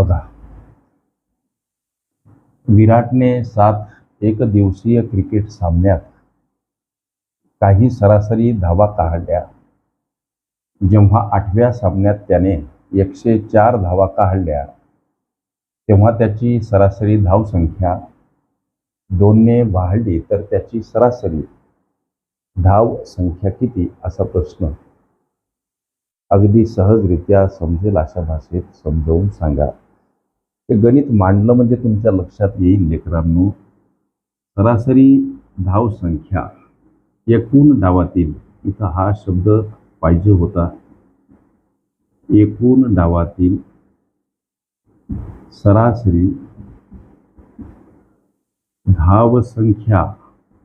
बघा. विराटने सात एकदिवसीय क्रिकेट सामन्यात काही सरासरी धावा काढल्या. जेव्हा आठव्या सामन्यात त्याने एकशे चार धावा काढल्या तेव्हा त्याची सरासरी धावसंख्या दोनने वाढली तर त्याची सरासरी धाव संख्या किती? असा प्रश्न. अगदी सहजरित्या समजेल अशा भाषेत समजावून सांगा. हे गणित मांडलं म्हणजे तुमच्या लक्षात येईल लेकरांनो. सरासरी धाव संख्या एकूण डावातील इथं हा शब्द पाहिजे होता. एकूण डावातील सरासरी धावसंख्या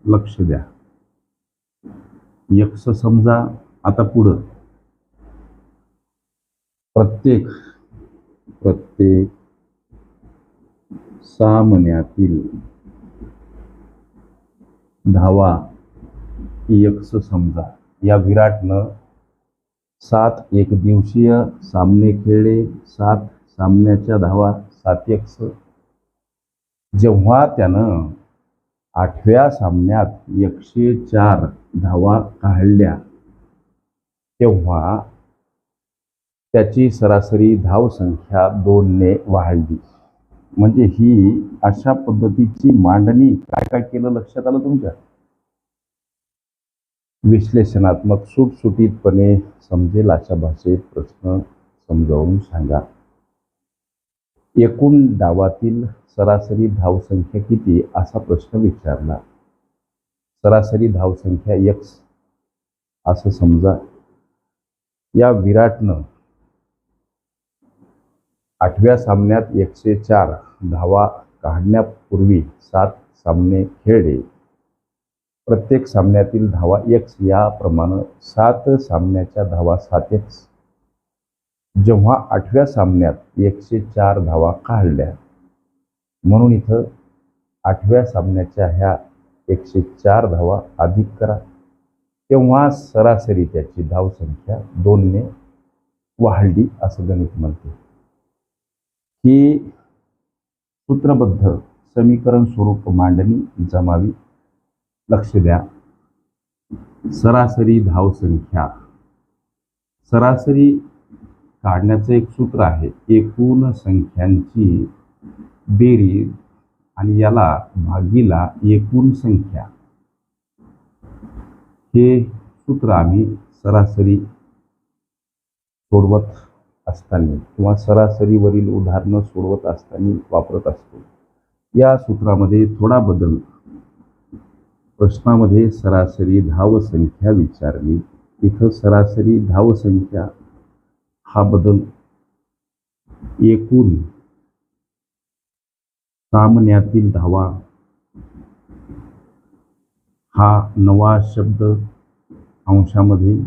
लक्ष द्या. यक्ष समजा आता पुढं. प्रत्येक प्रत्येक सामन्यातील धावा यक्ष समजा या विराटनं सात एकदिवसीय सामने खेळले. सात सामन्याच्या धावा सात यक्ष जेव्हा त्यानं आठव्या सामन्यात एकशे चार धावा काढल्या तेव्हा त्याची सरासरी धावसंख्या दोनने वाढली. म्हणजे ही अशा पद्धतीची मांडणी काय काय केलं लक्षात आलं तुमच्या? विश्लेषणात्मक सुटसुटीतपणे समजेल अशा भाषेत प्रश्न समजावून सांगा. एकूण डावातील सरासरी धावसंख्या किती? असा प्रश्न विचारला. सरासरी धावसंख्या एक्स असं समजा. या विराटनं आठव्या सामन्यात एकशे चार धावा काढण्यापूर्वी सात सामने खेळले. प्रत्येक सामन्यातील धावा एक्स याप्रमाणे सात सामन्याच्या धावा सात एक्स जेव्हा आठव्या सामन्यात एकशे चार धावा काढल्या म्हणून इथं आठव्या सामन्याच्या ह्या एकशे चार धावा अधिक करा. तेव्हा सरासरी त्याची धावसंख्या दोनने वाढली असं गणित म्हणते. ही सूत्रबद्ध समीकरण स्वरूप मांडणी जमावी. लक्ष द्या. सरासरी धावसंख्या सरासरी काढण्याचं एक सूत्र आहे. एकूण संख्यांची बेरीज आणि याला भागीला एकूण संख्या. हे सूत्र आम्ही सरासरी सोडवत असताना किंवा सरासरीवरील उदाहरणं सोडवत असताना वापरत असतो. या सूत्रामध्ये थोडा बदल प्रश्नामध्ये सरासरी धावसंख्या विचारली. इथं सरासरी धावसंख्या हा बदल एकूण सामन्यातील धावा हा नवा शब्द अंशामध्ये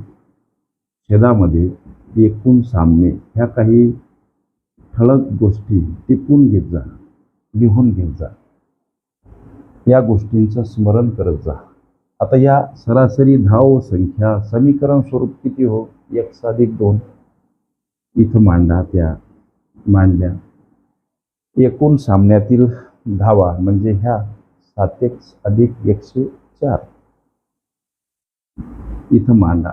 छेदामध्ये एकूण सामने ह्या काही ठळक गोष्टी टिपून घेत जा लिहून घेत जा. या गोष्टींचं स्मरण करत जा. आता या सरासरी धाव संख्या समीकरण स्वरूप किती हो? एक साधिक दोन. इथं मांडा त्या मांडल्या. एकूण सामन्यातील धावा म्हणजे ह्या सात एक अधिक एकशे चार. इथं मांडा.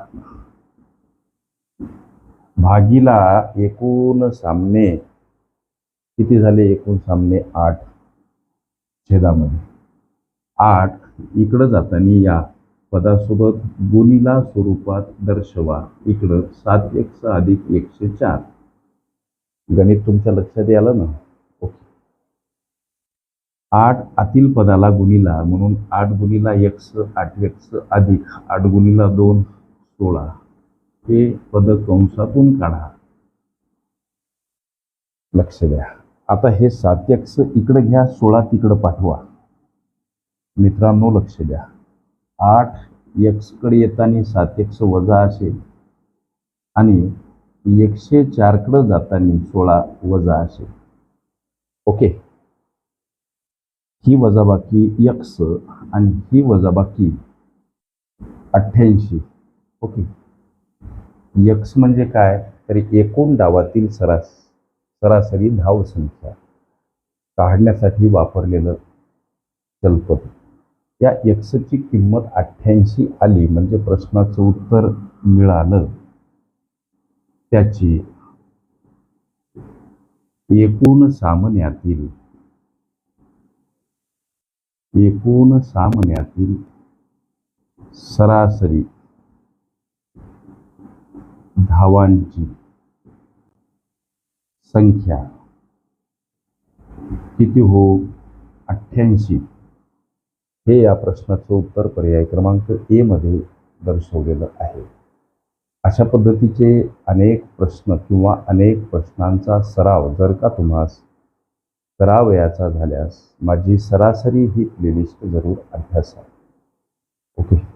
भागीला एकूण सामने किती झाले? एकूण सामने आठ छेदामध्ये. आठ इकडं जाताना या पदासोबत गुणीला स्वरूपात दर्शवा. इकडं सात एकशे अधिक एकशे चार. गणित तुमच्या लक्षात यालं ना? ओके. आठ आतील पदाला गुणीला म्हणून आठ गुणीला एक्स आठ एक्स अधिक आठ गुणीला दोन सोळा. हे पद कंसातून काढा. लक्ष द्या. आता हे सात्यक्ष इकडं घ्या सोळा तिकडं पाठवा. मित्रांनो लक्ष द्या. आठ एक्सकडे येताना सात्यक्ष वजा असेल आणि एकशे चारकडं जाताना सोळा वजा असेल. ओके. ही वजाबाकी एक्स आणि ही वजाबाकी अठ्ठ्याऐंशी. ओके. यक्स म्हणजे काय? तर एकूण डावातील सरास सरासरी धावसंख्या काढण्यासाठी वापरलेलं चलपद या यक्सची किंमत अठ्ठ्याऐंशी आली म्हणजे प्रश्नाचं उत्तर मिळालं. त्याची एकूण सामन्यातील एकूण सामन्यातील सरासरी धावांची संख्या किती हो? अठ्ठ्याऐंशी. हे या प्रश्नाचं उत्तर पर्याय क्रमांक ए मध्ये दर्शवलेलं आहे. अशा पद्धतीचे अनेक प्रश्न किंवा अनेक प्रश्नांचा सराव जर का तुम्हास करावयाचा झाल्यास माझी सरासरी ही प्लेलिस्ट जरूर अभ्यासा ओके.